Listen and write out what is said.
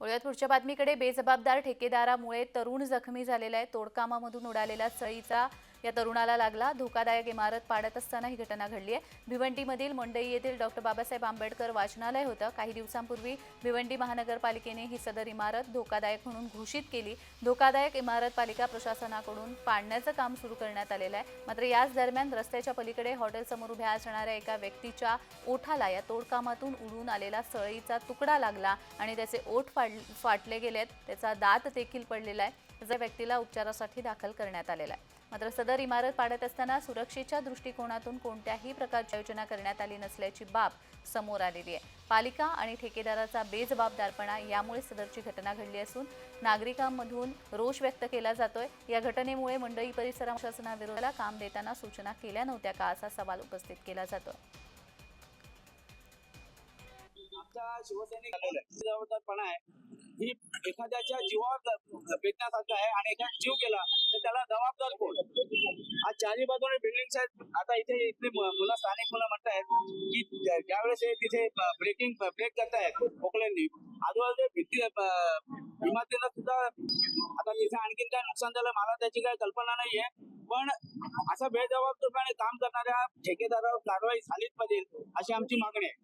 वळूयात पुढच्या बातमीकडे बेजबाबदार ठेकेदारामुळे तरुण जखमी झालेला आहे. तोडकामामधून उडालेला सळीचा या तरुणाला लागला. धोकादायक इमारत पाडत असताना ही घटना घडली आहे. भिवंडीमधील मंडई येथील डॉक्टर बाबासाहेब आंबेडकर वाचनालय होतं. काही दिवसांपूर्वी भिवंडी महानगरपालिकेने ही सदर इमारत धोकादायक म्हणून घोषित केली. धोकादायक इमारत पालिका प्रशासनाकडून पाडण्याचं काम सुरू करण्यात आलेलं आहे. मात्र याच दरम्यान रस्त्याच्या पलीकडे हॉटेलसमोर उभ्या असणाऱ्या एका व्यक्तीच्या ओठाला या तोडकामातून उडून आलेला सळईचा तुकडा लागला आणि त्याचे ओठ फाड फाटले गेलेत. त्याचा दात देखील पडलेला आहे. त्या व्यक्तीला उपचारासाठी दाखल करण्यात आलेला आहे. मात्र सदर इमारत पाडत असताना सुरक्षेच्या दृष्टिकोनातून कोणत्याही प्रकारची योजना करण्यात आली नसल्याची बाब समोर आलेली आहे. पालिका आणि ठेकेदाराचा बेजबाबदारपणा यामुळे सदरची घटना घडली असून नागरिकांमधून रोष व्यक्त केला जातोय. या घटनेमुळे मंडई परिसरा शासनाविरोधाला काम देताना सूचना केल्या नव्हत्या का असा सवाल उपस्थित केला जातोय. शिवसैनिक जबाबदारपणा आहे. ही एखाद्याच्या जीवावर बेतण्यासारखं आहे आणि एखादा जीव गेला तर त्याला जबाबदार कोण? आज चारी बाजूने बिल्डिंग्स आहेत. आता इथे इथली मुलं स्थानिक मुलं म्हणतायत की ज्यावेळेस हे तिथे ब्रेकिंग ब्रेक करतायत खोकल्यांनी. आजूबाजूच्या भीती अं, सुद्धा आता तिथे आणखीन काय नुकसान झालं मला त्याची काही कल्पना नाहीये. पण असा बेजबाबदारपणे काम करणाऱ्या ठेकेदारावर कारवाई झालीच पाहिजे अशी आमची मागणी आहे.